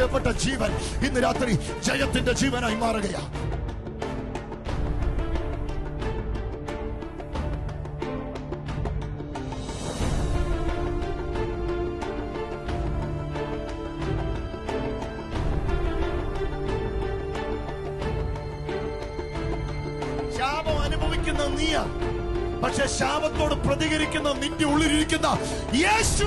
പരാജയപ്പെട്ട ജീവൻ ഇന്ന് രാത്രി ജയത്തിന്റെ ജീവനായി മാറുകയാ. പക്ഷെ ശാപത്തോട് പ്രതികരിക്കുന്ന നിന്റെ ഉള്ളിലിരിക്കുന്ന യേശു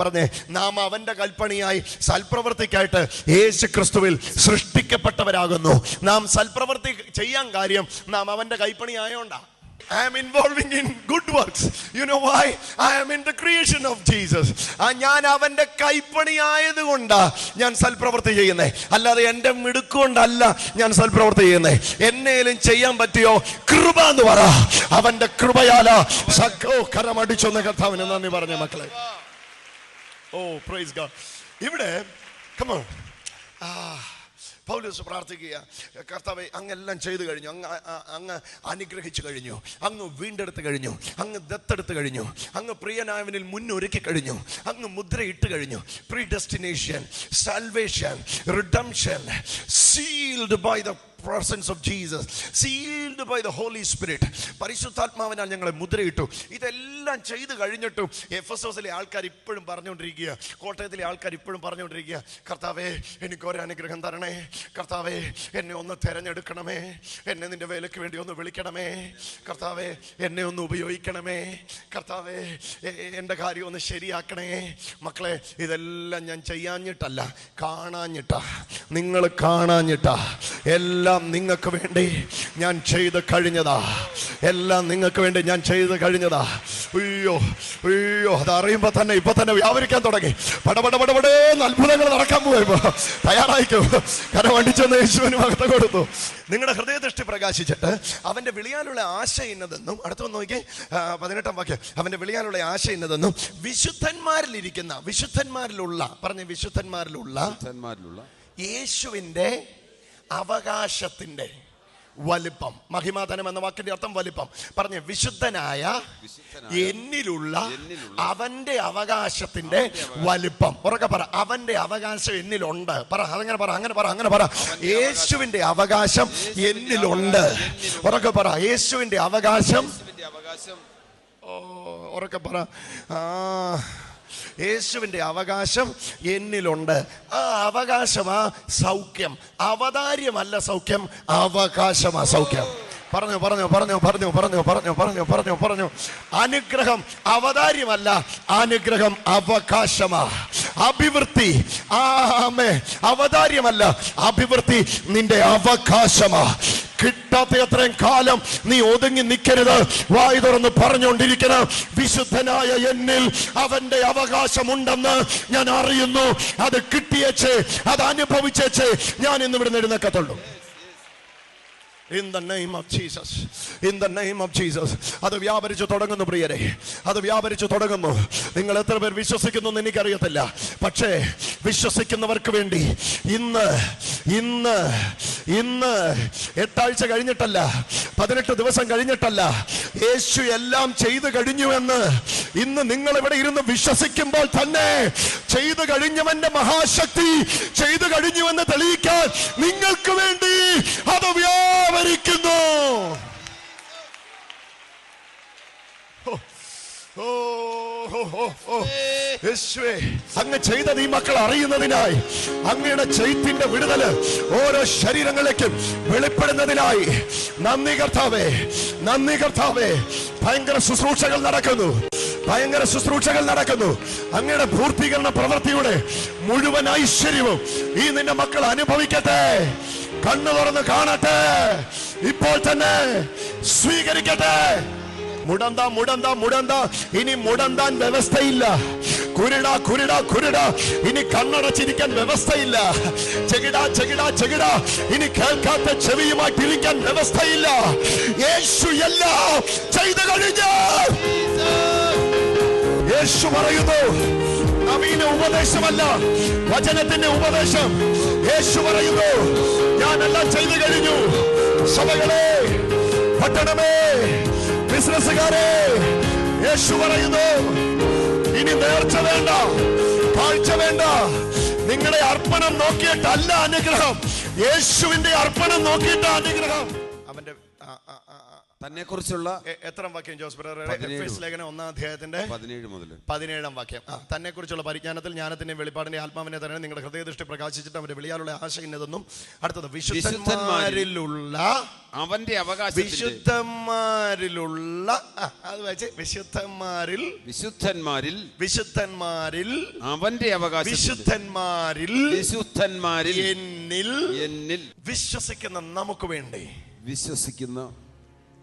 പറഞ്ഞേ നാം അവന്റെ കൽപ്പണിയായി സൽപ്രവൃത്തിക്കായിട്ട് യേശു ക്രിസ്തുവിൽ സൃഷ്ടിക്കപ്പെട്ടവരാകുന്നു. നാം സൽപ്രവൃത്തി ചെയ്യാൻ കാര്യം നാം അവന്റെ കൈപ്പണി ആയോണ്ടാ I am involving in good works. You know why? I am in the creation of Jesus. ആ ഞാൻ അവന്റെ കൈപ്പണി ആയതുകൊണ്ടാ ഞാൻ സൽപ്രവൃത്തി ചെയ്യുന്നേ. അല്ലാതെ എന്റെ മിടുക്കൊണ്ടല്ല ഞാൻ സൽപ്രവൃത്തി ചെയ്യുന്നേ. എന്നേലും ചെയ്യാൻ പറ്റിയോ? കൃപ എന്ന് പറ. അവന്റെ കൃപയാല. സഖോ കരമടിച്ചൊന്ന് കർത്താവിന് നന്ദി പറഞ്ഞ മക്കളെ. ഓ പ്രൈസ് ഗോഡ് ഇവിടെ കമോ ആ പൗലോസ് പ്രാർത്ഥിക്കുക. കർത്താവെ അങ്ങെല്ലാം ചെയ്തു കഴിഞ്ഞു. അങ്ങ് അങ്ങ് അനുഗ്രഹിച്ചു കഴിഞ്ഞു. അങ്ങ് വീണ്ടെടുത്ത് കഴിഞ്ഞു. അങ്ങ് ദത്തെടുത്ത് കഴിഞ്ഞു. അങ്ങ് പ്രിയനായവനിൽ മുന്നൊരുക്കി കഴിഞ്ഞു. അങ്ങ് മുദ്രയിട്ട് കഴിഞ്ഞു. Predestination salvation redemption sealed by the presence of Jesus sealed by the Holy Spirit പരിശുദ്ധാത്മാവിനാൽ ഞങ്ങളെ മുദ്രയിട്ടു. ഇതെല്ലാം ചെയ്തു കഴിഞ്ഞിട്ടും എഫ് എസ് എസിലെ ആൾക്കാർ ഇപ്പോഴും പറഞ്ഞുകൊണ്ടിരിക്കുക. കോട്ടയത്തിലെ ആൾക്കാർ ഇപ്പോഴും പറഞ്ഞുകൊണ്ടിരിക്കുക. കർത്താവേ എനിക്ക് ഒരു അനുഗ്രഹം തരണേ. കർത്താവേ എന്നെ ഒന്ന് തിരഞ്ഞെടുക്കണമേ. എന്നെ നിന്റെ വേലയ്ക്ക് വേണ്ടി ഒന്ന് വിളിക്കണമേ. കർത്താവേ എന്നെ ഒന്ന് ഉപയോഗിക്കണമേ. കർത്താവേ എന്റെ കാര്യം ഒന്ന് ശരിയാക്കണേ. മക്കളെ ഇതെല്ലാം ഞാൻ ചെയ്യാഞ്ഞിട്ടല്ല കാണാഞ്ഞിട്ടാ. നിങ്ങൾ കാണാഞ്ഞിട്ടാ. എല്ലാം നിങ്ങൾക്ക് വേണ്ടി ഞാൻ ചെയ്ത് കഴിഞ്ഞതാ. എല്ലാം നിങ്ങൾക്ക് വേണ്ടി ഞാൻ ചെയ്ത് കഴിഞ്ഞതാ. അയ്യോ അയ്യോ അത് തന്നെ ഇപ്പൊ തന്നെ വ്യാപരിക്കാൻ തുടങ്ങി. പടപട പടപടേ അത്ഭുതങ്ങൾ നടക്കാൻ പോയപ്പോ തയ്യാറായിക്കോ? കരവണ്ടിച്ചൊന്ന് യേശുവിന് മകത്ത കൊടുത്തു. നിങ്ങളുടെ ഹൃദയ ദൃഷ്ടി പ്രകാശിച്ചിട്ട് അവന്റെ വിളിയാലുള്ള ആശ ഇന്നതെന്നും അടുത്ത നോക്കി പതിനെട്ടാം വാക്യം. അവന്റെ വിളിയാലുള്ള ആശ ഇന്നതെന്നും വിശുദ്ധന്മാരിൽ വിശുദ്ധന്മാരിലിരിക്കുന്ന വിശുദ്ധന്മാരിലുള്ള പറഞ്ഞ വിശുദ്ധന്മാരിലുള്ള യേശുവിന്റെ അവകാശത്തിന്റെ വലിപ്പം. മഹിമാധനം എന്ന വാക്കിന്റെ അർത്ഥം വലിപ്പം. പറഞ്ഞ വിശുദ്ധനായ എന്നിലുള്ള അവന്റെ അവകാശത്തിന്റെ വലിപ്പം. ഉറക്കെ പറ അവന്റെ അവകാശം എന്നിലുണ്ട്. പറ അതങ്ങനെ പറ അങ്ങനെ പറ അങ്ങനെ പറ. യേശുവിന്റെ അവകാശം. എന്നിലുണ്ട്. ഉറക്കെ പറ യേശുവിന്റെ അവകാശം. ഓ, ഉറക്കെ പറ. ആ യേശുവിന്റെ അവകാശം എന്നിലുണ്ട്. ആ അവകാശമാ സൗഖ്യം. അവതാര്യമല്ല സൗഖ്യം അവകാശമാ സൗഖ്യം. പറഞ്ഞു പറഞ്ഞു പറഞ്ഞു പറഞ്ഞു പറഞ്ഞു പറഞ്ഞു പറഞ്ഞു പറഞ്ഞു പറഞ്ഞു. അനുഗ്രഹം അവതാര്യമല്ല അനുഗ്രഹം അവകാശമാ. അഭിവൃദ്ധി ആമേ അവതാര്യമല്ല അഭിവൃദ്ധി നിന്റെ അവകാശമാ. കിട്ടാത്ത അത്രയും കാലം നീ ഒതുങ്ങി നിൽക്കരുത്. വായു തുറന്ന് പറഞ്ഞുകൊണ്ടിരിക്കണം വിശുദ്ധനായ എന്നിൽ അവന്റെ അവകാശമുണ്ടെന്ന് ഞാൻ അറിയുന്നു. അത് കിട്ടിയേച്ച് അത് അനുഭവിച്ചേച്ച്. ഞാൻ ഇന്ന് ഇവിടെ എഴുന്നേക്കത്തുള്ളൂ in the name of Jesus in the name of Jesus അത് വ്യാപരിച്ചു തുടങ്ങുന്നു പ്രിയരെ. അത് വ്യാപരിച്ചു തുടങ്ങുന്നു. നിങ്ങൾ എത്ര പേർ വിശ്വസിക്കുന്നു എനിക്കറിയത്തില്ല. പക്ഷേ വിശ്വസിക്കുന്നവർക്ക് വേണ്ടി ഇന്ന് ഇന്ന് ഇന്ന് എട്ടാഴ്ച കഴിഞ്ഞിട്ടല്ല പതിനെട്ട് ദിവസം കഴിഞ്ഞിട്ടല്ല യേശു എല്ലാം ചെയ്തു കഴിഞ്ഞുവെന്ന് ഇന്ന് നിങ്ങൾ ഇവിടെ ഇരുന്ന് വിശ്വസിക്കുമ്പോൾ തന്നെ ചെയ്തു കഴിഞ്ഞവന്റെ മഹാശക്തി ചെയ്തു കഴിഞ്ഞുവെന്ന് തെളിയിക്കാൻ നിങ്ങൾക്ക് വേണ്ടി അത് വ്യാപരിക്കുന്നു ഓ, ഓ, ഓ, ഓ, ഓ. യേശുവേ അങ്ങ് ചെയ്തത് ഈ മക്കൾ അറിയുന്നതിനായി അങ്ങയുടെ ചെയ്ത്തിന്റെ വിടുതൽ ഓരോ ശരീരങ്ങളിലേക്കും വെളിപ്പെടുന്നതിനായി. നന്ദി കർത്താവേ നന്ദി കർത്താവേ. ഭയങ്കര ശുശ്രൂഷകൾ നടക്കുന്നു. ഭയങ്കര ശുശ്രൂഷകൾ നടക്കുന്നു. അങ്ങയുടെ പൂർത്തീകരണ പ്രവൃത്തിയുടെ മുഴുവൻ ഐശ്വര്യവും ഈ നിന്റെ മക്കൾ അനുഭവിക്കട്ടെ. കണ്ണു തുറന്ന് കാണട്ടെ. ഇപ്പോൾ തന്നെ സ്വീകരിക്കട്ടെ. മുടന്ത മുടന്ത മുടന്ത. ഇനി മുടന്താൻ വ്യവസ്ഥയില്ല. കുരുട കുരുട കുരുട. ഇനി കണ്ണടച്ചിരിക്കാൻ വ്യവസ്ഥയില്ല. ചെകിട ചെകിട ചെകിട. ഇനി കേൾക്കാത്ത ചെവിയുമായിട്ടിരിക്കാൻ വ്യവസ്ഥയില്ല. യേശു എല്ലാം ചെയ്തു കഴിഞ്ഞു. യേശു പറയുന്നു നവീന ഉപദേശമല്ല വചനത്തിന്റെ ഉപദേശം. യേശു പറയുന്നു ഞാനെല്ലാം ചെയ്തു കഴിഞ്ഞു. സഭകളെ പട്ടണമേ ബിസിനസ്സുകാരെ യേശു പറയുന്നു ഇനി നേർച്ച വേണ്ട കാഴ്ച വേണ്ട. നിങ്ങളുടെ അർപ്പണം നോക്കിയിട്ടല്ല അനുഗ്രഹം. യേശുവിന്റെ അർപ്പണം നോക്കിയിട്ടാണ് അനുഗ്രഹം. അവന്റെ. തന്നെ കുറിച്ചുള്ള എത്ര വാക്യം ജോസ് ലേഖനം ഒന്നാം അധ്യായത്തിന്റെ പതിനേഴ് മുതൽ പതിനേഴാം വാക്യം. തന്നെ കുറിച്ചുള്ള പരിജ്ഞാനത്തിൽ ജ്ഞാനത്തിന്റെ വെളിപ്പാടിന്റെ ആത്മാവിനെ തന്നെ നിങ്ങളുടെ ഹൃദയദൃഷ്ടി പ്രകാശിച്ചിട്ട് അവന്റെ വിളിയാലുള്ള ആശ ഇന്നതെന്നും അടുത്തത് വിശുദ്ധന്മാരിലുള്ള അവന്റെ അവകാശം വിശുദ്ധന്മാരിലുള്ള അത് വെച്ച് വിശുദ്ധന്മാരിൽ വിശുദ്ധന്മാരിൽ വിശുദ്ധന്മാരിൽ അവന്റെ അവകാശം വിശുദ്ധന്മാരിൽ വിശുദ്ധന്മാരിൽ എന്നിൽ എന്നിൽ വിശ്വസിക്കുന്ന നമുക്ക് വേണ്ടി? വിശ്വസിക്കുന്ന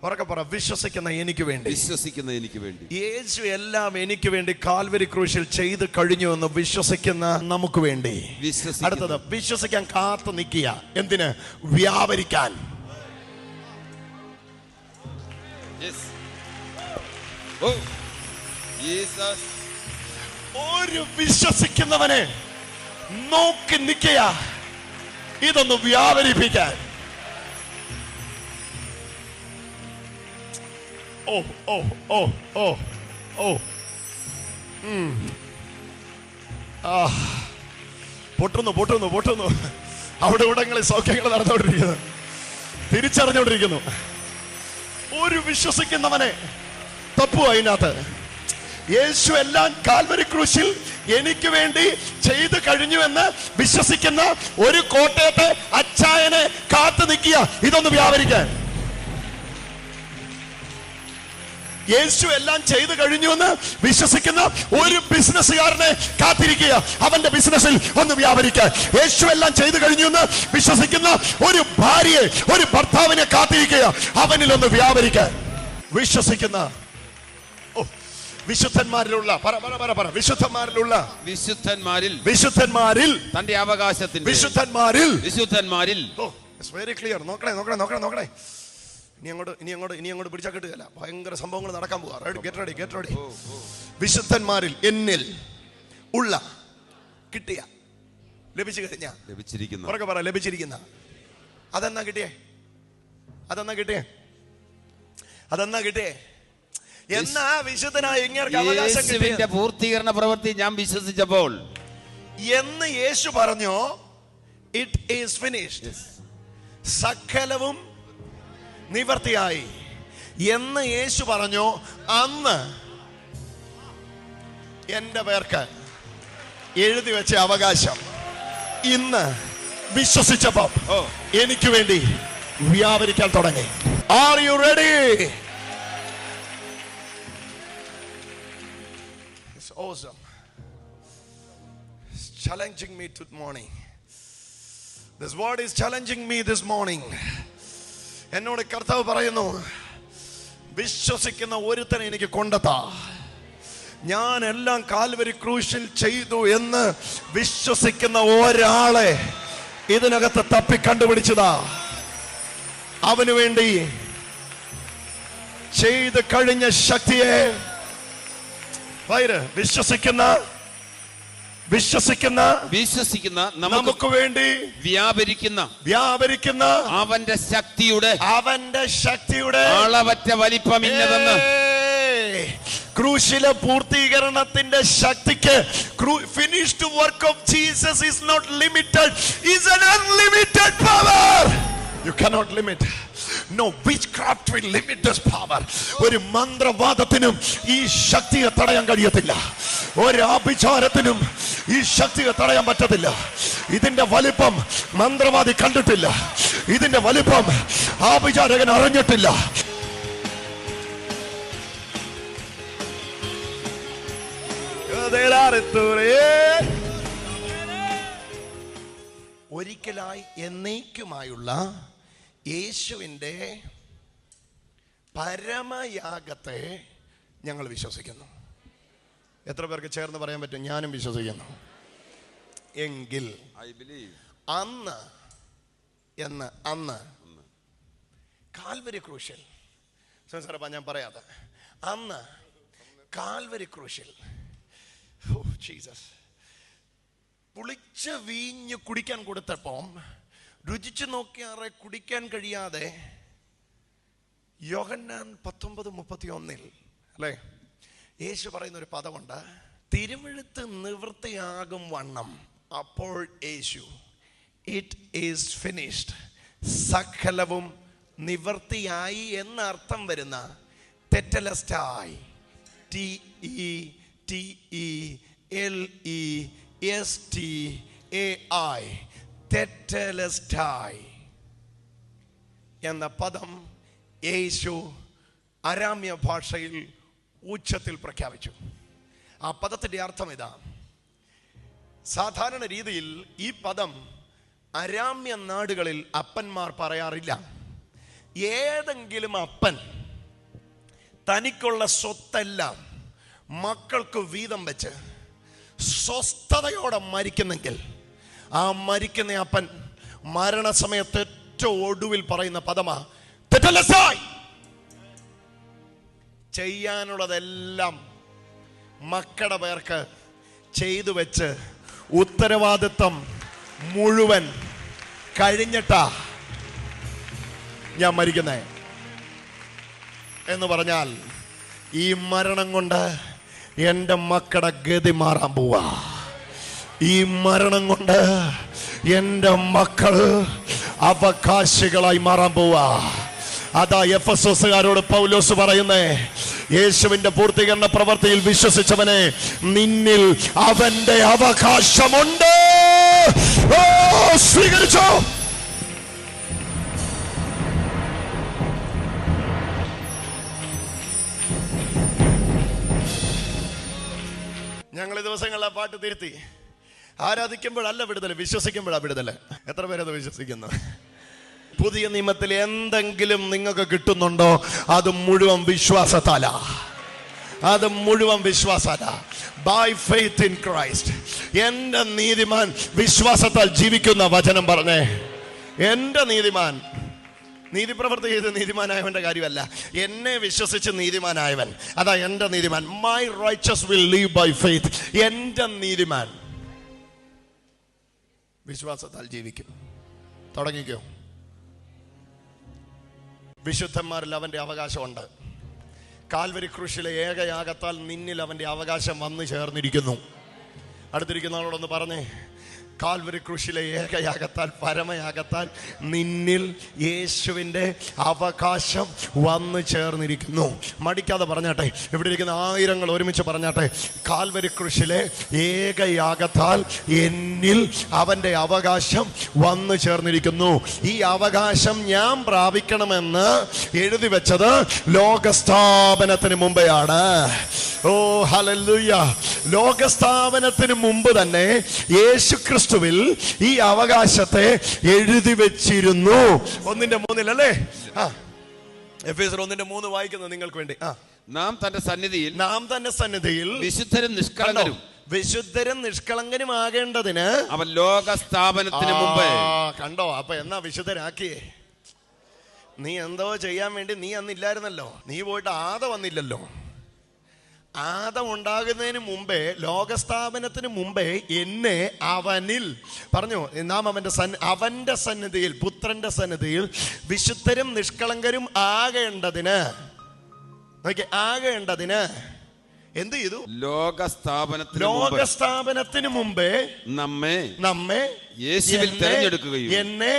ഉറക്കെ പറ വിശ്വസിക്കുന്ന എനിക്ക് വേണ്ടി. വിശ്വസിക്കുന്ന എനിക്ക് വേണ്ടി. യേശു എല്ലാം എനിക്ക് വേണ്ടി കാൽവരി ക്രൂശിൽ ചെയ്ത് കഴിഞ്ഞു എന്ന് വിശ്വസിക്കുന്ന നമുക്ക് വേണ്ടി. അടുത്തത് വിശ്വസിക്കാൻ കാത്തു നിൽക്കുക. എന്തിന്? വ്യാപരിക്കാൻ. Oh. ഒരു വിശ്വസിക്കുന്നവനെ നോക്കി നിൽക്കുക. ഇതൊന്ന് വ്യാപരിപ്പിക്കാൻ. ഓ ഓ ഓ ഓ ഓ ഉം. ആ പൊട്ടുന്നു പൊട്ടുന്നു പൊട്ടുന്നു. അവിടെ ഇവിടങ്ങളിൽ സൗഖ്യങ്ങൾ നടന്നുകൊണ്ടിരിക്കുന്നു. തിരിച്ചറിഞ്ഞുകൊണ്ടിരിക്കുന്നു. ഒരു വിശ്വസിക്കുന്നവനെ തപ്പു അതിനകത്ത്. യേശു എല്ലാം കാൽവരി ക്രൂശിൽ എനിക്ക് വേണ്ടി ചെയ്തു കഴിഞ്ഞുവെന്ന് വിശ്വസിക്കുന്ന ഒരു കോട്ടയത്തെ അച്ചായനെ കാത്തു നിൽക്കുക. ഇതൊന്ന് വ്യാപരിക്കാൻ. യേശു എല്ലാം ചെയ്തു കഴിഞ്ഞു എന്ന് വിശ്വസിക്കുന്ന ഒരു ബിസിനസ്സുകാരനെ കാത്തിരിക്കുക. അവന്റെ ബിസിനസ്സിൽ ഒന്ന് വ്യാപരിക്കാൻ യേശു എല്ലാം ചെയ്തു കഴിഞ്ഞു എന്ന് വിശ്വസിക്കുന്ന ഒരു ഭാര്യയെ ഒരു ഭർത്താവിനെ കാത്തിരിക്കുക. അവനിൽ ഒന്ന് വ്യാപരിക്കാൻ വിശ്വസിക്കുന്ന വിശുദ്ധന്മാരിലുള്ള പറ പറ പറ പറ. വിശുദ്ധന്മാരിലുള്ള വിശുദ്ധന്മാരിൽ വിശുദ്ധന്മാരിൽ തന്റെ അവകാശത്തിൽ വിശുദ്ധന്മാരിൽ. വിശുദ്ധന്മാരിൽ. ഓ വെരി ക്ലിയർ നോക്കണേ നോക്കണേ നോക്കണേ നോക്കണേ. ഇനി അങ്ങോട്ട് ഇനി അങ്ങോട്ട് ഇനി അങ്ങോട്ട് പിടിച്ചാൽ കിട്ടുകയല്ല ഭയങ്കര സംഭവങ്ങൾ നടക്കാൻ പോവാ. Ready get ready get ready വിശുദ്ധന്മാരിൽ എന്നിൽ ഉള്ള കിട്ടിയ ലഭിച്ചു കഴിഞ്ഞ. ലഭിച്ചിരിക്കുന്ന. ഉറക്കെ പറ ലഭിച്ചിരിക്കുന്ന. അതെന്നാ കിട്ടിയേ? അതെന്നാ കിട്ടിയേ? അതെന്നാ കിട്ടിയേ? എന്നാ വിശുദ്ധനായ ഇങ്ങനെ പൂർത്തീകരണ പ്രവൃത്തി ഞാൻ വിശ്വസിച്ചപ്പോൾ. എന്ന് യേശു പറഞ്ഞു ഇറ്റ് ഈസ് ഫിനിഷ്ഡ് സകലവും നിവർത്തിയായി എന്ന് യേശു പറഞ്ഞു അന്ന് എന്റെ പേർക്ക് എഴുതി വെച്ച അവകാശം ഇന്ന് വിശ്വസിച്ചപ്പം എനിക്ക് വേണ്ടി വ്യാപരിക്കാൻ തുടങ്ങി are you ready awesome. It's challenging me to morning. This word is challenging me this morning. എന്നോട് കർത്താവ് പറയുന്നു വിശ്വസിക്കുന്ന ഒരുത്തനെ എനിക്ക് കൊണ്ടെത്താ ഞാൻ എല്ലാം കാൽവരി ക്രൂശിൽ ചെയ്തു എന്ന് വിശ്വസിക്കുന്ന ഒരാളെ ഇതിനകത്ത് തപ്പി കണ്ടുപിടിച്ചതാ. അവനു വേണ്ടി ചെയ്ത് കഴിഞ്ഞ ശക്തിയെ വൈര് വിശ്വസിക്കുന്ന വിശ്വസിക്കുന്ന വിശ്വസിക്കുന്ന നമുക്ക് വേണ്ടി വ്യാപരിക്കുന്ന വ്യാപരിക്കുന്ന അവന്റെ ശക്തിയുടെ അവന്റെ ശക്തിയുടെ അളവറ്റ വലിപ്പമിന്നതെന്ന് ഇല്ലതെന്ന് ക്രൂശിലെ പൂർത്തീകരണത്തിന്റെ ശക്തിക്ക് finished work of Jesus is not limited is an unlimited power you cannot limit no witchcraft will limit power ഒരു മന്ത്രവാദത്തിനും ഈ ശക്തിയെ തടയാൻ കഴിയത്തില്ല. ഒരു ആഭിചാരത്തിനും ഈ ശക്തിയെ തടയാൻ പറ്റത്തില്ല. ഇതിന്റെ വലിപ്പം മന്ത്രവാദി കണ്ടിട്ടില്ല. ഇതിന്റെ വലിപ്പം ആഭിചാരകൻ അറിഞ്ഞിട്ടില്ല. ഒരിക്കലായി എന്നേക്കുമായുള്ള യേശുവിന്റെ പരമയാഗത്തെ ഞങ്ങൾ വിശ്വസിക്കുന്നു. എത്ര പേർക്ക് ചേർന്ന് പറയാൻ പറ്റും? ഞാനും വിശ്വസിക്കുന്നു. എങ്കിൽ ഐ ബിലീവ് അന്ന് എന്ന് അന്ന്. കാൽവരി ക്രൂശിൽ. സാറപ്പ ഞാൻ പറയാതെ. അന്ന് കാൽവരി ക്രൂശിൽ. O Jesus. പുളിച്ച വീഞ്ഞ് കുടിക്കാൻ കൊടുത്തപ്പം രുചിച്ചു നോക്കിയാറെ കുടിക്കാൻ കഴിയാതെ യോഹന്നാൻ പത്തൊമ്പത് മുപ്പത്തി ഒന്നിൽ അല്ലേ? യേശു പറയുന്ന ഒരു പദമുണ്ട് തിരുവഴുത്ത് നിവൃത്തിയാകും വണ്ണം അപ്പോൾ യേശു ഇറ്റ് ഈസ് ഫിനിഷ്ഡ് സകലവും നിവൃത്തിയായി എന്നർത്ഥം വരുന്ന തെറ്റലസ്റ്റായി T E T E L E S T A I തെറ്റലസ്റ്റായി. എന്ന പദം യേശു അരാമ്യ ഭാഷയിൽ ഉച്ചത്തിൽ പ്രഖ്യാപിച്ചു. ആ പദത്തിന്റെ അർത്ഥം ഇതാ. സാധാരണ രീതിയിൽ ഈ പദം അരാമ്യ നാടുകളിൽ അപ്പന്മാർ പറയാറില്ല. ഏതെങ്കിലും അപ്പൻ തനിക്കുള്ള സ്വത്തെല്ലാം മക്കൾക്ക് വീതം വെച്ച് സ്വസ്ഥതയോടെ മരിക്കുന്നെങ്കിൽ ആ മരിക്കുന്ന അപ്പൻ മരണസമയത്ത് ഏറ്റവും ഒടുവിൽ പറയുന്ന പദമാ തെറ്റലസായി ചെയ്യാനുള്ളതെല്ലാം മക്കളുടെ പേർക്ക് ചെയ്തു വെച്ച് ഉത്തരവാദിത്വം മുഴുവൻ കഴിഞ്ഞിട്ടാ ഞാൻ മരിക്കുന്നേ. എന്ന് പറഞ്ഞാൽ ഈ മരണം കൊണ്ട് എന്റെ മക്കളുടെ ഗതി മാറാൻ പോവാ. ഈ മരണം കൊണ്ട് എന്റെ മക്കൾ അവകാശികളായി മാറാൻ പോവാ. അതാ എഫ് എസ് എസുകാരോട് പൗലോസ് പറയുന്നേ യേശുവിന്റെ പൂർത്തീകരണ പ്രവർത്തിയിൽ വിശ്വസിച്ചവനെ നിന്നിൽ അവന്റെ അവകാശമുണ്ട്. സ്വീകരിച്ചോ. ഞങ്ങൾ ദിവസങ്ങളിൽ ആ പാട്ട് തിരുത്തി. ആരാധിക്കുമ്പോഴല്ല വിടുതൽ വിശ്വസിക്കുമ്പോഴാണ് വിടുതൽ എത്ര പേരത് വിശ്വസിക്കുന്നു? പുതിയ നിയമത്തിൽ എന്തെങ്കിലും നിങ്ങൾക്ക് കിട്ടുന്നുണ്ടോ? അത് മുഴുവൻ വിശ്വാസത്താല. അത് മുഴുവൻ വിശ്വാസാല ബൈ ഫെയ്ത്ത് ഇൻ ക്രൈസ്റ്റ് എന്റെ നീതിമാൻ വിശ്വാസത്താൽ ജീവിക്കുന്ന വചനം പറഞ്ഞേ. എന്റെ നീതിമാൻ. നീതിപ്രവർത്തി ചെയ്ത് നീതിമാനായവന്റെ കാര്യമല്ല. എന്നെ വിശ്വസിച്ച് നീതിമാനായവൻ. അതാ എന്റെ നീതിമാൻ. My righteous will live by faith എന്റെ നീതിമാൻ. വിശ്വാസത്താൽ ജീവിക്കും. തുടങ്ങിക്കോ. വിശുദ്ധന്മാരിൽ അവന്റെ അവകാശമുണ്ട്. കാൽവരി കൃഷിയിലെ ഏകയാകത്താൽ നിന്നിൽ അവന്റെ അവകാശം വന്നു ചേർന്നിരിക്കുന്നു. അടുത്തിരിക്കുന്ന ആളോടൊന്ന് പറഞ്ഞേ. കാൽവരി കൃഷിയിലെ ഏകയാകത്താൽ പരമയാകത്താൽ നിന്നിൽ യേശുവിന്റെ അവകാശം വന്നു ചേർന്നിരിക്കുന്നു. മടിക്കാതെ പറഞ്ഞാട്ടെ ഇവിടെ ഇരിക്കുന്ന ആയിരങ്ങൾ ഒരുമിച്ച് പറഞ്ഞാട്ടെ കാൽവരി കൃഷിയിലെ ഏകയാകത്താൽ എന്നിൽ അവന്റെ അവകാശം വന്നു ചേർന്നിരിക്കുന്നു. ഈ അവകാശം ഞാൻ പ്രാപിക്കണമെന്ന് എഴുതി വെച്ചത് ലോകസ്ഥാപനത്തിന് മുമ്പെയാണ്. ഓ ഹലല്ലുയ്യ ലോകസ്ഥാപനത്തിന് മുമ്പ് തന്നെ യേശു ക്രിസ്തുവിൽ ഈ അവകാശത്തെ എഴുതി വെച്ചിരുന്നു. ഒന്നിന്റെ മൂന്നിൽ അല്ലേ ആ. എഫേസർ ഒന്നിന്റെ മൂന്ന് വായിക്കുന്നത് നിങ്ങൾക്ക് വേണ്ടി. ആ. നാം തന്റെ സന്നിധിയിൽ നാം തന്റെ സന്നിധിയിൽ വിശുദ്ധരും? നിഷ്കളങ്കരും. വിശുദ്ധരും നിഷ്കളങ്കനും ആകേണ്ടതിന് അവൻ ലോക സ്ഥാപനത്തിന് മുമ്പ്. കണ്ടോ? അപ്പൊ എന്നാ വിശുദ്ധരാക്കിയേ? നീ എന്തോ ചെയ്യാൻ വേണ്ടി നീ അന്നില്ലായിരുന്നല്ലോ. നീ പോയിട്ട് ആദ വന്നില്ലല്ലോ. ആദം ഉണ്ടാകുന്നതിന് മുമ്പേ ലോകസ്ഥാപനത്തിന് മുമ്പേ എന്നെ അവനിൽ പറഞ്ഞു നാം അവന്റെ സൻ അവന്റെ സന്നിധിയിൽ പുത്രന്റെ സന്നിധിയിൽ വിശുദ്ധരും നിഷ്കളങ്കരും ആകേണ്ടതിന് നോക്കി ആകേണ്ടതിന് എന്ത് ചെയ്തു? ലോക സ്ഥാപനത്തിന് മുമ്പ് ലോകസ്ഥാപനത്തിന് മുമ്പേ നമ്മെ നമ്മെ യേശുവിൽ തെരഞ്ഞെടുക്കുകയും എന്നെ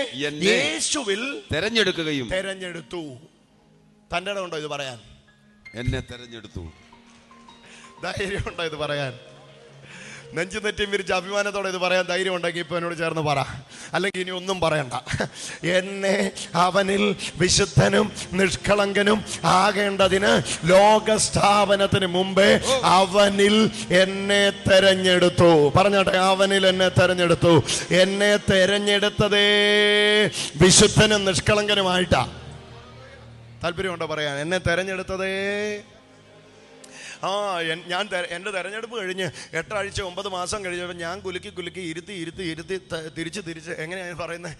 യേശുവിൽ തെരഞ്ഞെടുക്കുകയും തെരഞ്ഞെടുത്തു. തന്റെ ഉണ്ടോ ഇത് പറയാൻ? എന്നെ തെരഞ്ഞെടുത്തു. ധൈര്യമുണ്ടോ ഇത് പറയാൻ? നെഞ്ചു നെറ്റിയും വിരിച്ച് അഭിമാനത്തോടെ ഇത് പറയാൻ ധൈര്യം ഉണ്ടെങ്കിൽ ഇപ്പൊ എന്നോട് ചേർന്ന് പറ. അല്ലെങ്കിൽ ഇനി ഒന്നും പറയണ്ട. എന്നെ അവനിൽ വിശുദ്ധനും നിഷ്കളങ്കനും ആകേണ്ടതിന് ലോകസ്ഥാപനത്തിന് മുമ്പേ അവനിൽ എന്നെ തെരഞ്ഞെടുത്തു. പറഞ്ഞോട്ടെ അവനിൽ എന്നെ തെരഞ്ഞെടുത്തു. എന്നെ തെരഞ്ഞെടുത്തതേ വിശുദ്ധനും നിഷ്കളങ്കനുമായിട്ടാ. താല്പര്യമുണ്ടോ പറയാൻ? എന്നെ തെരഞ്ഞെടുത്തതേ ആ ഞാൻ എന്റെ തെരഞ്ഞെടുപ്പ് കഴിഞ്ഞ് എട്ടാഴ്ച ഒമ്പത് മാസം കഴിഞ്ഞപ്പോൾ ഞാൻ കുലുക്കി കുലുക്കി ഇരുത്തി ഇരുത്തി ഇരുത്തി തിരിച്ച് തിരിച്ച് എങ്ങനെയാണ് പറയുന്നത്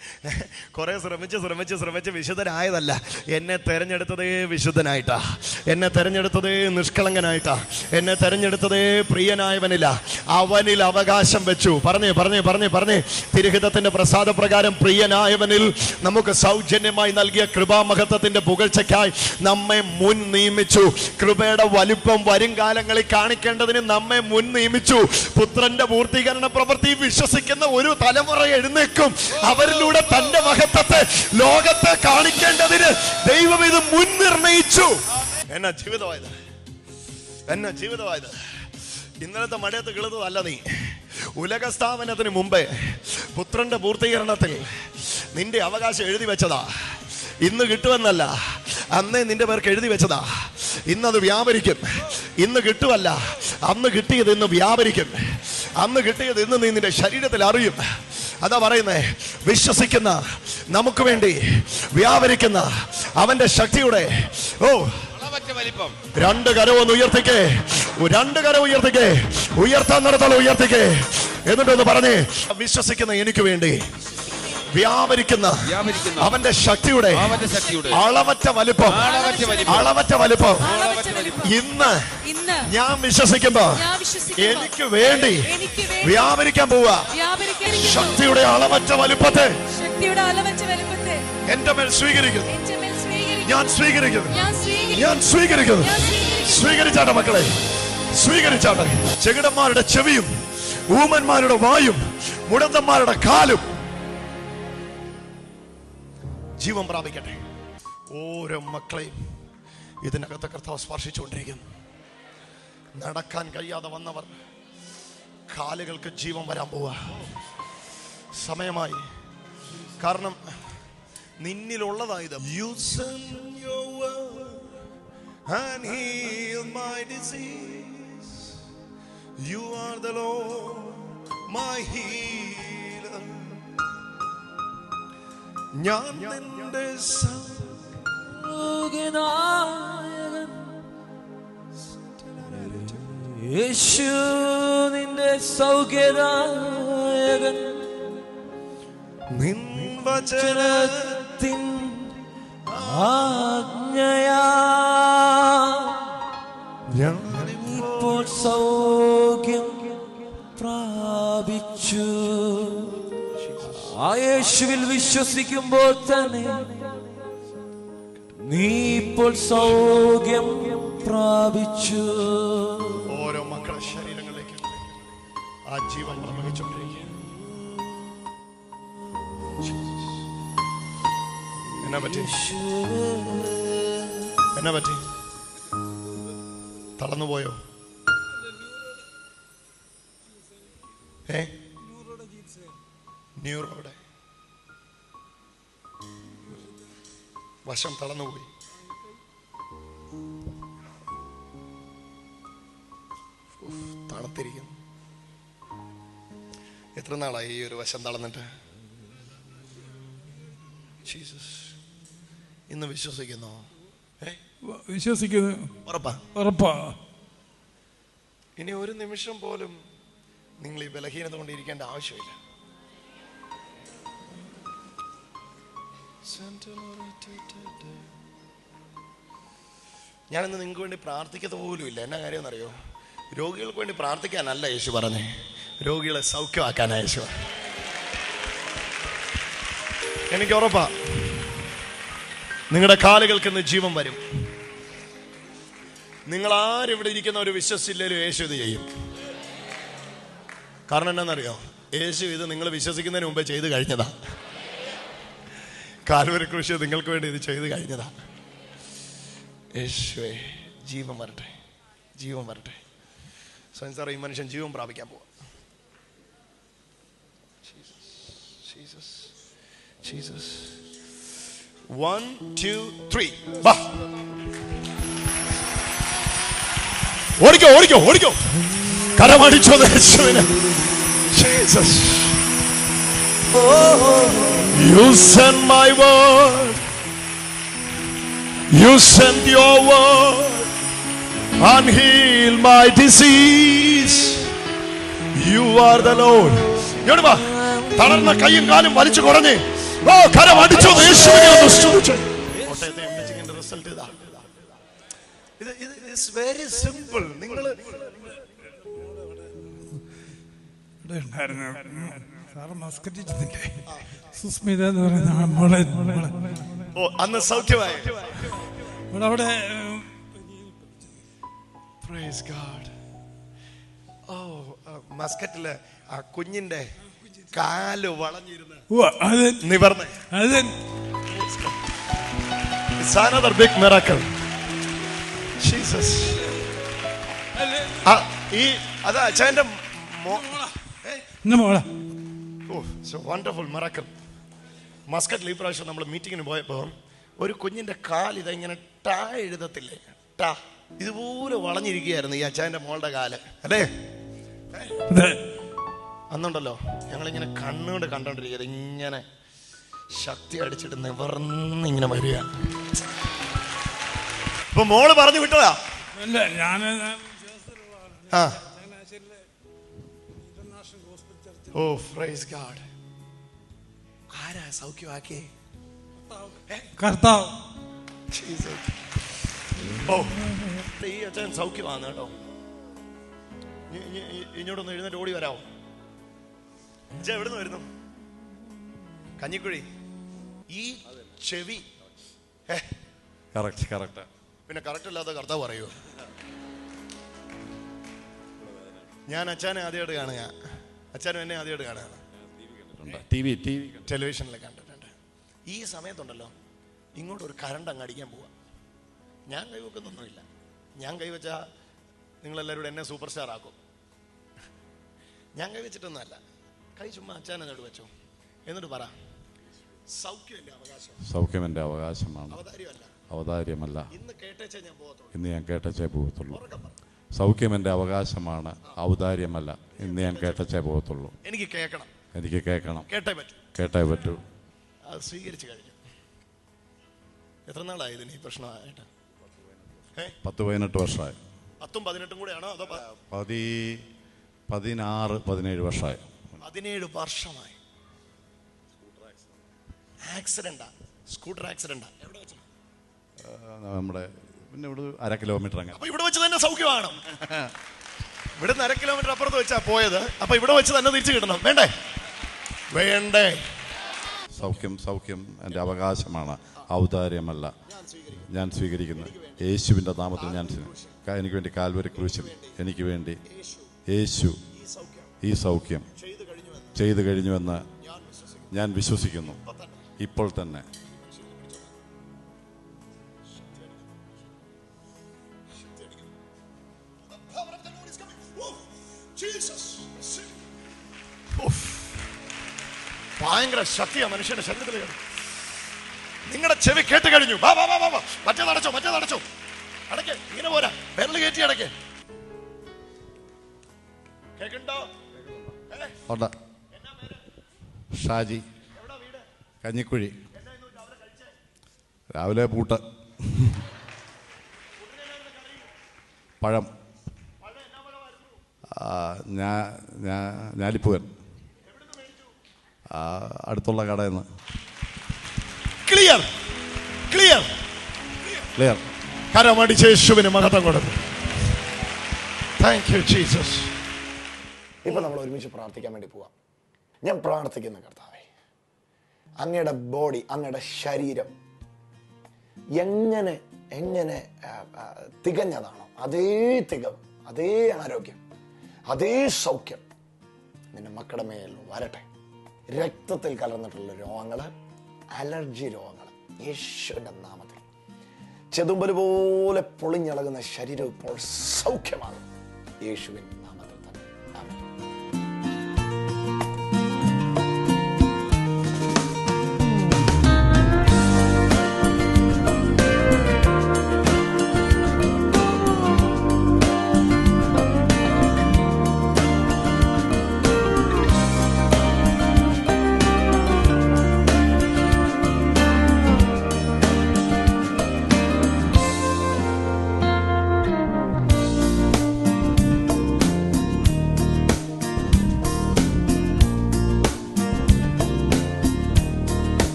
കുറേ ശ്രമിച്ച് ശ്രമിച്ച് ശ്രമിച്ച് വിശുദ്ധനായതല്ല. എന്നെ തെരഞ്ഞെടുത്തതേ വിശുദ്ധനായിട്ടാ. എന്നെ തെരഞ്ഞെടുത്തതേ നിഷ്കളങ്കനായിട്ടാ. എന്നെ തെരഞ്ഞെടുത്തതേ പ്രിയനായവനില്ല. അവനിൽ അവകാശം വെച്ചു. പറഞ്ഞേ പറഞ്ഞേ പറഞ്ഞേ പറഞ്ഞേ. തിരുഹിതത്തിന്റെ പ്രസാദപ്രകാരം പ്രിയനായവനിൽ നമുക്ക് സൗജന്യമായി നൽകിയ കൃപാമഹത്വത്തിന്റെ പുകഴ്ചയ്ക്കായി നമ്മെ മുൻ നിയമിച്ചു. കൃപയുടെ വലിപ്പം വരും കാലങ്ങളിൽ കാണിക്കേണ്ടതിന് നമ്മെ മുൻ നിയമിച്ചു. പുത്രന്റെ പൂർത്തീകരണ പ്രവൃത്തി വിശ്വസിക്കുന്ന ഒരു തലമുറ എഴുന്നേക്കും അവരിലൂടെ തന്റെ മഹത്വത്തെ ലോകത്തെ കാണിക്കേണ്ടതിന് ദൈവം ഇത് മുൻ നിർണയിച്ചു. എന്നാ ജീവിതമായത് എന്നാ ജീവിതമായത് ഇന്നലത്തെ മഴയത്ത് കിളുന്നതല്ല നീ. ഉലക സ്ഥാപനത്തിന് മുമ്പേ പുത്രന്റെ പൂർത്തീകരണത്തിൽ നിന്റെ അവകാശം എഴുതി വെച്ചതാ. ഇന്ന് കിട്ടുമെന്നല്ല. അന്നേ നിന്റെ പേർക്ക് എഴുതി വെച്ചതാ. ഇന്നത് വ്യാപരിക്കും. ഇന്ന് കിട്ടുമല്ല അന്ന് കിട്ടിയത് ഇന്ന് വ്യാപരിക്കും. അന്ന് കിട്ടിയത് ഇന്ന് നീ നിന്റെ ശരീരത്തിൽ അറിയും. അതാ പറയുന്നേ വിശ്വസിക്കുന്ന നമുക്ക് വേണ്ടി വ്യാപരിക്കുന്ന അവന്റെ ശക്തിയുടെ ഓ. രണ്ട് കരവും ഉയർത്തിക്കേ. രണ്ട് കരം ഉയർത്തിക്കേ. ഉയർത്താൻ നടത്തോളം ഉയർത്തിക്കേ. എന്നിട്ടൊന്ന് പറഞ്ഞേ വിശ്വസിക്കുന്ന എനിക്ക് വേണ്ടി. വ്യാപരിക്കുന്ന അവന്റെ ശക്തിയുടെ അളവറ്റ വലിപ്പം അളവറ്റ വലിപ്പം. ഇന്ന് ഞാൻ വിശ്വസിക്കുമ്പോ വിശ്വസിക്കുന്നു എനിക്ക് വേണ്ടി വ്യാപരിക്കാൻ പോവുക. ശക്തിയുടെ അളവറ്റ വലിപ്പത്തെ എന്റെ മേൽ സ്വീകരിക്കുന്നു. എന്റെ മേൽ സ്വീകരിക്കുന്നു. ഞാൻ സ്വീകരിക്കുന്നു. ഞാൻ സ്വീകരിക്കുന്നു. ഞാൻ സ്വീകരിക്കുന്നു. ഞാൻ സ്വീകരിക്കുന്നു. സ്വീകരിച്ചാട്ടെ മക്കളെ. സ്വീകരിച്ചാട്ടെ. ചെകിടന്മാരുടെ ചെവിയും ഊമന്മാരുടെ വായും മുടന്തന്മാരുടെ കാലും ജീവൻ പ്രാപിക്കട്ടെ ഓരോ മക്കളെയും ഇതിനകത്ത് കർത്താവ് സ്പർശിച്ചുകൊണ്ടിരിക്കുന്നു നടക്കാൻ കഴിയാതെ വന്നവർ കാലുകൾക്ക് ജീവൻ വരാൻ പോവുക സമയമായി കാരണം നിന്നിലുള്ളതായത് and heal my disease. You are the Lord, my healer. ഞാൻ നിന്റെ രോഗനായകൻ യേശു നിന്റെ സൗഖ്യനായകൻ. നിൻ വചനത്തിൻ ആജ്ഞയാ യേശുവിൽ വിശ്വസിക്കുമ്പോൾ തന്നെ നീ ഇപ്പോൾ സൗഖ്യം പ്രാപിച്ചു. ഓരോ മക്കളുടെ ശരീരങ്ങളിലേക്ക് ആ ജീവൻ പ്രവഹിച്ചുകൊണ്ടിരിക്കുക പറ്റി? എന്നാ പറ്റി? തളർന്നുപോയോ? ഏ? ന്യൂറോടെ വശം തളർന്നുപോയി. തണുത്തിരിക്കുന്നു എത്ര നാളായി ഈ ഒരു വശം തളർന്നിട്ട്? ജീസസ് ഇന്ന് വിശ്വസിക്കുന്നു. വിശ്വസിക്കുന്നു. ഉറപ്പാ. ഉറപ്പാ. ഇനി ഒരു നിമിഷം പോലും നിങ്ങൾ ഈ ബലഹീനത കൊണ്ടിരിക്കേണ്ട ആവശ്യമില്ല. ഞാനിന്ന് നിങ്ങൾക്ക് വേണ്ടി പ്രാർത്ഥിക്കത്ത പോലും ഇല്ല. എന്നാ കാര്യം എന്നറിയോ? രോഗികൾക്ക് വേണ്ടി പ്രാർത്ഥിക്കാനല്ല യേശു പറഞ്ഞേ. രോഗികളെ സൗഖ്യമാക്കാനാ യേശു. എനിക്ക് ഉറപ്പാ. നിങ്ങളുടെ കാലുകൾക്ക് ഇന്ന് ജീവൻ വരും. നിങ്ങൾ ആരെവിടെ ഇരിക്കുന്ന ഒരു വിശ്വസിച്ചില്ലേലും യേശു ഇത് ചെയ്യും. കാരണം എന്നാന്നറിയോ? യേശു ഇത് നിങ്ങൾ വിശ്വസിക്കുന്നതിന് മുമ്പേ ചെയ്ത് കഴിഞ്ഞതാ. കാൽവരി കൃഷി നിങ്ങൾക്ക് വേണ്ടി ഇത് ചെയ്ത് കഴിഞ്ഞതാ. യേശുവേ ജീവൻ വരട്ടെ ജീവൻ വരട്ടെ. സ്വയം സാറേ ഈ മനുഷ്യൻ ജീവൻ പ്രാപിക്കാൻ പോവാ. ജീസസ് ജീസസ് വാ. ഓടിക്കോ ഓടിക്കോ ഓടിക്കോ. കരമടിച്ചോ Jesus You send my word. You send your word and heal my disease. You are the Lord. ഇങ്ങോട്ട് വാ. തളർന്ന കൈയും കാലും വലിച്ചു കുറഞ്ഞ് ഓ കരം അടിച്ചു യേശുവിനെ ഒന്ന് സ്തുതിച്ച്. കോട്ടയത്തെ എംഎച്ചിങ്ങിന്റെ റിസൾട്ട് ഇതാ ഇത് ഇറ്റ്സ് വെരി സിമ്പിൾ നിങ്ങൾ ഉണ്ടായിരുന്നു സാറ് സുസ്മിത എന്ന് പറയുന്ന മോളെ മോളെ. ഓ അന്ന് സൗഖ്യമായി. അവിടെ പ്രൈസ് ഗാഡ് ഓ മസ്കറ്റിൽ ആ കുഞ്ഞിന്റെ കാൽ വളഞ്ഞിരുന്ന് നിവർന്ന്. Jesus. ആ, ഈ അതാ അച്ഛന്റെ മോള മോളെ. ഓ വണ്ടർഫുൾ മറക്കൽ മസ്കറ്റിൽ ഈ പ്രാവശ്യം നമ്മൾ മീറ്റിങ്ങിന് പോയപ്പോൾ ഒരു കുഞ്ഞിന്റെ കാൽ ഇതെങ്ങനെ ടാ എഴുതത്തില്ലേ? ടാ. ഇതുപോലെ വളഞ്ഞിരിക്കുകയായിരുന്നു ഈ അച്ഛന്റെ മോളുടെ കാൽ. അല്ലേ? അന്നുണ്ടല്ലോ ഞങ്ങളിങ്ങനെ കണ്ണുകൊണ്ട് കണ്ടോണ്ടിരിക്കുന്നത് ഇങ്ങനെ ശക്തി അടിച്ചിട്ട് നിവർന്ന് ഇങ്ങനെ വരിക. ഇപ്പൊ മോൾ പറഞ്ഞു വിട്ടതാ. ഞാൻ ആ. ഓ ഫ്രൈസ് ഗാഡ് ആരാ സൗഖ്യമാക്കിയേ? കർത്താവ്. ഓ ഈ അച്ഛൻ സൗഖ്യമാണ് കേട്ടോ. ഇ- ഇ- ഇ- ഇങ്ങോട്ടൊന്ന് എഴുന്നേറ്റ് ഓടി വരാമോ അച്ഛൻ എവിടുന്ന് വരുന്നു? കഞ്ഞിക്കുഴി. ഈ ചെവി കറക്റ്റ് കറക്റ്റ് പിന്നെ കറക്റ്റ് അല്ലാതെ കർത്താവ് പറയുമോ ഞാൻ അച്ഛനെ ആദ്യമായിട്ട് കാണുക അച്ഛനും എന്നെ ആദ്യമായിട്ട് കാണുകയാണ്. T V T V. ടെലിവിഷനിൽ കണ്ടിട്ടുണ്ട്. ഈ സമയത്തുണ്ടല്ലോ ഇങ്ങോട്ട് ഒരു കരണ്ട് അങ്ങ് അടിക്കാൻ പോവാ. ഞാൻ കൈവെക്കുന്നൊന്നുമില്ല. ഞാൻ കൈവച്ചാ നിങ്ങളെല്ലാവരും എന്നെ സൂപ്പർ സ്റ്റാർ ആക്കും. ഞാൻ കൈവച്ചിട്ടൊന്നുമല്ല. കൈ ചുമ്മാ അച്ഛനെ നേട് വെച്ചു. എന്നിട്ട് പറ സൗഖ്യം എന്റെ അവകാശമാണ്. അവതാര്യമല്ല. ഇന്ന് കേട്ടേച്ചേ ഞാൻ പോകത്തുള്ളൂ. ഇന്ന് ഞാൻ കേട്ടച്ചേ പോകത്തുള്ളൂ. സൗഖ്യം എന്റെ അവകാശമാണ്. ഔദാര്യമല്ല. ഇന്ന് ഞാൻ കേട്ടച്ചേ പോകത്തുള്ളൂ. എനിക്ക് കേൾക്കണം. എനിക്ക് കേൾക്കണം. കേട്ടേ പറ്റൂ. കേട്ടേ പറ്റൂ. അത് സ്വീകരിച്ചു കഴിഞ്ഞു. എത്ര നാളായി ഇതിന് ഈ പ്രശ്നമായിട്ട്? പത്ത് പതിനെട്ട് വർഷമായി. പത്തും പതിനെട്ടും കൂടെയാണോ അതോ പതി പതിനാറ് പതിനേഴ് വർഷമായി. പതിനേഴ് വർഷമായി. ആക്സിഡന്റാ സ്കൂട്ടർ ആക്സിഡന്റാ എവിടെ വെച്ച്? നമ്മുടെ പിന്നെ ഇവിടെ അര കിലോമീറ്റർ അങ്ങനെ അപ്പൊ ഇവിടെ വെച്ച് തന്നെ സൗഖ്യമാണ്. ഇവിടെ നിന്ന് അര കിലോമീറ്റർ അപ്പുറത്ത് വെച്ചാ പോയത്. അപ്പൊ ഇവിടെ വെച്ച് തന്നെ തിരിച്ചു കിട്ടണം. വേണ്ടേ? വേണ്ടേ? സൗഖ്യം സൗഖ്യം എന്റെ അവകാശമാണ്. ഔദാര്യമല്ല. ഞാൻ സ്വീകരിക്കുന്നു. യേശുവിന്റെ നാമത്തിൽ ഞാൻ എനിക്ക് വേണ്ടി കാൽവരി ക്രൂശിൽ എനിക്ക് വേണ്ടി യേശു ഈ സൗഖ്യം ചെയ്തു കഴിഞ്ഞുവെന്ന് ഞാൻ വിശ്വസിക്കുന്നു. ഇപ്പോൾ തന്നെ. ഭയങ്കര ശക്തിയാ മനുഷ്യന്റെ ശരീരത്തിൽ നിങ്ങളുടെ ചെവി കേട്ട് കഴിഞ്ഞു. വാ വാ വാ വാ വാ. നടച്ചോ അടച്ചോ നടച്ചോ. അടയ്ക്ക് ഇങ്ങനെ പോരാ. വിരൽ കയറ്റി അടയ്ക്ക്. കേൾക്കണ്ടോ ഷാജി കഞ്ഞിക്കുഴി. രാവിലെ പൂട്ട്. പഴം. ആ, ഞാ ഞാ ഞാലിപ്പൂവൻ. അടുത്തുള്ള കടയിൽ നിന്ന് ക്ലിയർ ക്ലിയർ ക്ലിയർ കരമടിച്ച് യേശുവിന് മഹത്വം കൊടുത്തു താങ്ക് യു ജീസസ് ഇപ്പൊ നമ്മൾ ഒരുമിച്ച് പ്രാർത്ഥിക്കാൻ വേണ്ടി പോവാം. ഞാൻ പ്രാർത്ഥിക്കുന്ന കർത്താവേ അങ്ങയുടെ ബോഡി അങ്ങയുടെ ശരീരം എങ്ങനെ എങ്ങനെ തികഞ്ഞതാണോ? അതേ തികവ് അതേ ആരോഗ്യം അതേ സൗഖ്യം നിന്റെ മക്കളുടെ മേൽ വരട്ടെ. രക്തത്തിൽ കലർന്നിട്ടുള്ള രോഗങ്ങൾ അലർജി രോഗങ്ങൾ യേശുവിന്റെ നാമത്തിൽ. ചെതുമ്പൽ പോലെ പൊളിഞ്ഞളകുന്ന ശരീരം ഇപ്പോൾ സൗഖ്യമാണ് യേശുവിൻ